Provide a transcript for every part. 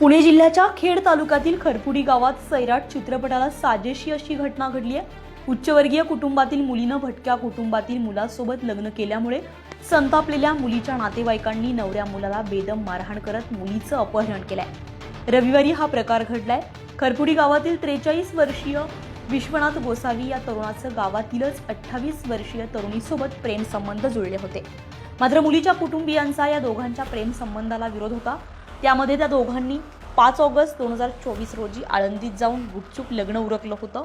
पुणे जिल्ह्याच्या खेड तालुक्यातील खरपुडी गावात सैराट चित्रपटाला साजेशी अशी घटना घडली आहे. उच्चवर्गीय कुटुंबातील मुलीनं भटक्या कुटुंबातील मुलासोबत लग्न केल्यामुळे संतापलेल्या मुलीच्या नातेवाईकांनी नवऱ्या मुलाला बेदम मारहाण करत मुलीचं अपहरण केलंय. रविवारी हा प्रकार घडलाय. खरपुडी गावातील त्रेचाळीस वर्षीय विश्वनाथ गोसावी या तरुणाचं गावातीलच अठ्ठावीस वर्षीय तरुणीसोबत प्रेमसंबंध जुळले होते. मात्र मुलीच्या कुटुंबियांचा या दोघांच्या प्रेमसंबंधाला विरोध होता. त्यामध्ये त्या दोघांनी पाच ऑगस्ट दोन हजार चोवीस रोजी आळंदीत जाऊन गुपचूप लग्न उरकलं होतं.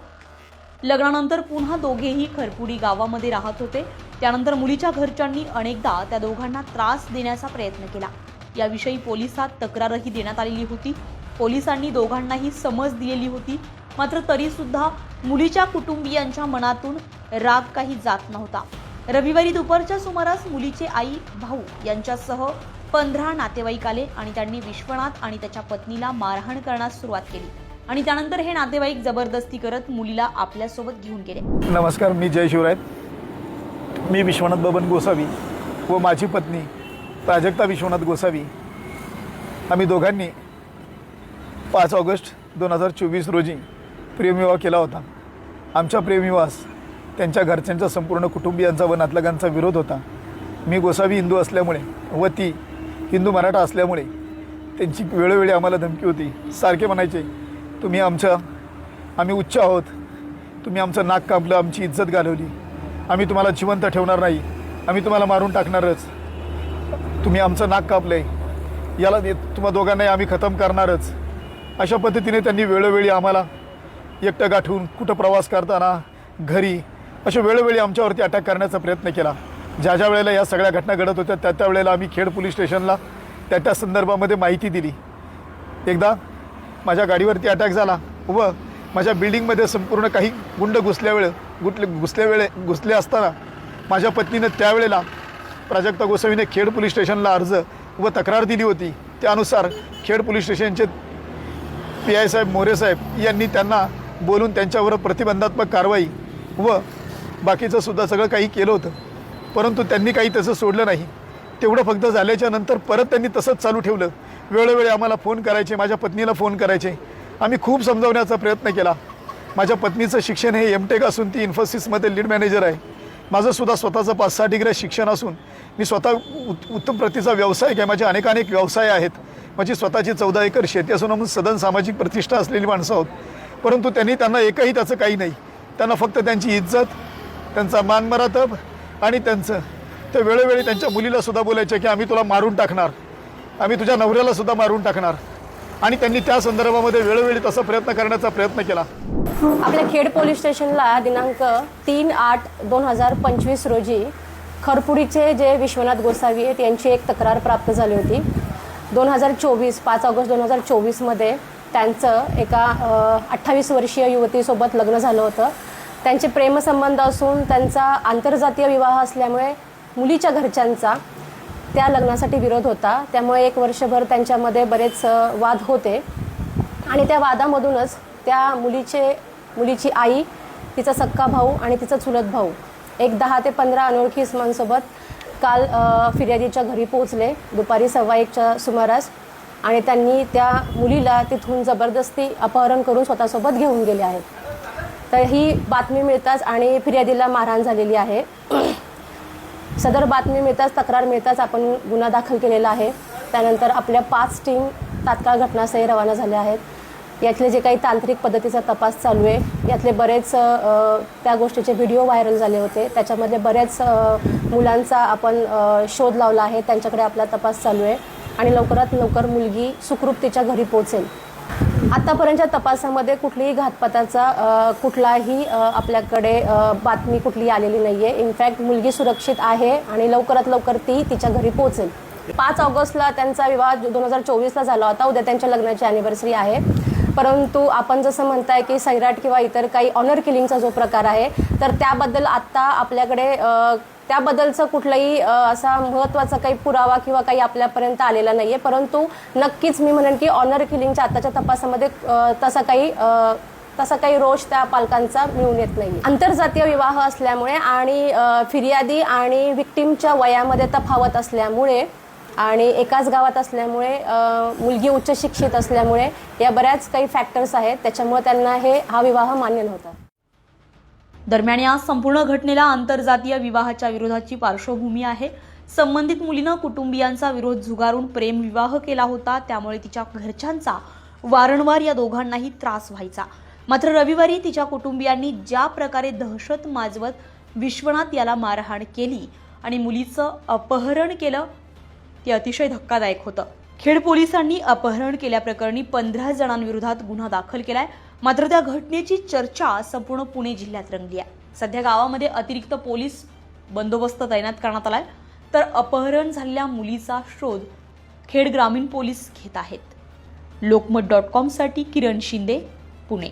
लग्नानंतर पुन्हा दोघेही खरपुडी गावामध्ये राहत होते. त्यानंतर मुलीच्या घरच्यांनी अनेकदा त्या दोघांना त्रास देण्याचा प्रयत्न केला. याविषयी पोलिसात तक्रारही देण्यात आलेली होती. पोलिसांनी दोघांनाही समज दिलेली होती. मात्र तरी सुद्धा मुलीच्या कुटुंबियांच्या मनातून राग काही जात नव्हता. रविवारी दुपारच्या सुमारास मुलीचे आई भाऊ यांच्यासह पंधरा नातेवाईक आले आणि त्यांनी विश्वनाथ आणि त्याच्या पत्नीला मारहाण करण्यास सुरुवात केली. आणि त्यानंतर हे नातेवाईक जबरदस्ती करत मुलीला आपल्यासोबत घेऊन गेले. नमस्कार मी जय शिवराय. मी विश्वनाथ बबन गोसावी व माझी पत्नी प्राजक्ता विश्वनाथ गोसावी. आम्ही दोघांनी पाच ऑगस्ट दोन हजार चोवीस रोजी प्रेमविवाह केला होता. आमच्या प्रेमविवास त्यांच्या घरच्यांचा संपूर्ण कुटुंबियांचा व नातलगांचा विरोध होता. मी गोसावी हिंदू असल्यामुळे व ती हिंदू मराठा असल्यामुळे त्यांची वेळोवेळी आम्हाला धमकी होती. सारखे म्हणायचे तुम्ही आमच्या आम्ही उच्च आहोत. तुम्ही आमचं नाक कापलं आमची इज्जत घालवली. आम्ही तुम्हाला जिवंत ठेवणार नाही. आम्ही तुम्हाला मारून टाकणारच. तुम्ही आमचं नाक कापलं आहे याला तुम्हा दोघांनाही आम्ही खतम करणारच. अशा पद्धतीने त्यांनी वेळोवेळी आम्हाला एकटं गाठून कुठं प्रवास करताना घरी अशा वेळोवेळी आमच्यावरती अटॅक करण्याचा प्रयत्न केला. ज्या ज्या वेळेला या सगळ्या घटना घडत होत्या त्या त्या वेळेला आम्ही खेड पोलीस स्टेशनला त्या त्या संदर्भामध्ये माहिती दिली. एकदा माझ्या गाडीवरती अटॅक झाला व माझ्या बिल्डिंगमध्ये संपूर्ण काही गुंड घुसल्यावेळे गुटले घुसल्या वेळे घुसले असताना माझ्या पत्नीनं त्यावेळेला प्राजक्ता गोसावीने खेड पोलीस स्टेशनला अर्ज व तक्रार दिली होती. त्यानुसार खेड पोलीस स्टेशनचे पी आय साहेब मोरे साहेब यांनी त्यांना बोलून त्यांच्यावर प्रतिबंधात्मक कारवाई व बाकीचं सुद्धा सगळं काही केलं होतं. परंतु त्यांनी काही तसं सोडलं नाही. तेवढं फक्त झाल्याच्यानंतर परत त्यांनी तसंच चालू ठेवलं. वेळोवेळी आम्हाला फोन करायचे माझ्या पत्नीला फोन करायचे. आम्ही खूप समजावण्याचा प्रयत्न केला. माझ्या पत्नीचं शिक्षण हे एम टेक असून ती इन्फोसिसमध्ये लीड मॅनेजर आहे. माझं सुद्धा स्वतःचं पाच सहा डिग्री शिक्षण असून मी स्वतः उत उत्तम प्रतीचा व्यवसाय आहे. माझे अनेक अनेक व्यवसाय आहेत. माझी स्वतःची चौदा एकर शेती असून आम्ही सदन सामाजिक प्रतिष्ठा असलेली माणसं आहोत. परंतु त्यांनी त्यांना एकही त्याचं काही नाही. त्यांना फक्त त्यांची इज्जत त्यांचा मानमरातब आणि त्यांचं. ते वेळोवेळी त्यांच्या मुलीला सुद्धा बोलायचे की आम्ही तुला मारून टाकणार. आम्ही तुझ्या नवऱ्याला सुद्धा मारून टाकणार. आणि त्यांनी त्या संदर्भामध्ये वेळोवेळी तसा प्रयत्न करण्याचा प्रयत्न केला. आपल्या खेड पोलीस स्टेशनला दिनांक तीन आठ दोन हजार पंचवीस रोजी खरपुडीचे जे विश्वनाथ गोसावी आहेत यांची एक तक्रार प्राप्त झाली होती. दोन हजार चोवीस पाच ऑगस्ट दोन हजार चोवीसमध्ये त्यांचं एका अठ्ठावीस वर्षीय युवतीसोबत लग्न झालं होतं. त्यांचे प्रेमसंबंध असून त्यांचा आंतरजातीय विवाह असल्यामुळे मुलीच्या घरच्यांचा त्या लग्नासाठी विरोध होता. त्यामुळे एक वर्षभर त्यांच्यामध्ये बरेच वाद होते. आणि त्या वादामधूनच त्या मुलीचे मुलीची आई तिचा सक्का भाऊ आणि तिचा चुलत भाऊ एक दहा ते पंधरा अनोळखी इसमांसोबत काल फिर्यादीच्या घरी पोहोचले. दुपारी सव्वा एकच्या सुमारास आणि त्यांनी त्या मुलीला तिथून जबरदस्ती अपहरण करून स्वतःसोबत घेऊन गेले आहेत. तर ही बातमी मिळताच आणि फिर्यादीला मारहाण झालेली आहे. सदर बातमी मिळताच तक्रार मिळताच आपण गुन्हा दाखल केलेला आहे. त्यानंतर आपल्या पाच टीम तात्काळ घटनास्थळी रवाना झाल्या आहेत. यातले जे काही तांत्रिक पद्धतीचा तपास चालू आहे यातले बरेच त्या गोष्टीचे व्हिडिओ व्हायरल झाले होते. त्याच्यामधले बऱ्याच मुलांचा आपण शोध लावला आहे. त्यांच्याकडे आपला तपास चालू आहे. आणि लवकरात लवकर मुलगी सुखरूप तिच्या घरी पोहोचेल. आतापर्यंतच्या तपासामध्ये कुठलीही घातपाताचा कुठलाही आपल्याकडे बातमी कुठली आलेली नाही आहे इनफॅक्ट मुलगी सुरक्षित आहे आणि लवकरात लवकर ती तिच्या घरी पोहोचेल. पाच ऑगस्टला त्यांचा विवाह दोन हजार चोवीसला झाला होता. उद्या त्यांच्या लग्नाची अॅनिव्हर्सरी आहे. परंतु आपण जसं म्हणताय की सैराट किंवा इतर काही ऑनर किलिंगचा जो प्रकार आहे तर त्याबद्दल आत्ता आपल्याकडे त्याबद्दलचं कुठलाही असा महत्त्वाचा काही पुरावा किंवा काही आपल्यापर्यंत आलेला नाही आहे परंतु नक्कीच मी म्हणेन की ऑनर किलिंगच्या आताच्या तपासामध्ये तसा काही तसा काही रोष त्या पालकांचा मिळून येत नाही आंतरजातीय विवाह असल्यामुळे आणि फिर्यादी आणि विक्टीमच्या वयामध्ये तफावत असल्यामुळे आणि एकाच गावात असल्यामुळे मुलगी उच्च शिक्षित असल्यामुळे या बऱ्याच काही फॅक्टर्स आहेत. त्याच्यामुळे त्यांना हे हा विवाह मान्य नव्हता. दरम्यान या संपूर्ण घटनेला आंतरजातीय विवाहाच्या विरोधाची पार्श्वभूमी आहे. संबंधित मुलीनं कुटुंबियांचा विरोध झुगारून प्रेम विवाह केला होता. त्यामुळे तिच्या घरच्यांचा वारंवार या दोघांनाही त्रास व्हायचा. मात्र रविवारी तिच्या कुटुंबियांनी ज्या प्रकारे दहशत माजवत विश्वनाथ याला मारहाण केली आणि मुलीचं अपहरण केलं ते अतिशय धक्कादायक होतं. खेड पोलिसांनी अपहरण केल्याप्रकरणी पंधरा जणांविरोधात गुन्हा दाखल केलाय. मात्र त्या घटनेची चर्चा संपूर्ण पुणे जिल्ह्यात रंगली आहे. सध्या गावामध्ये अतिरिक्त पोलीस बंदोबस्त तैनात करण्यात आलाय. तर अपहरण झालेल्या मुलीचा शोध खेड ग्रामीण पोलीस घेत आहेत. लोकमत डॉट कॉमसाठी किरण शिंदे पुणे.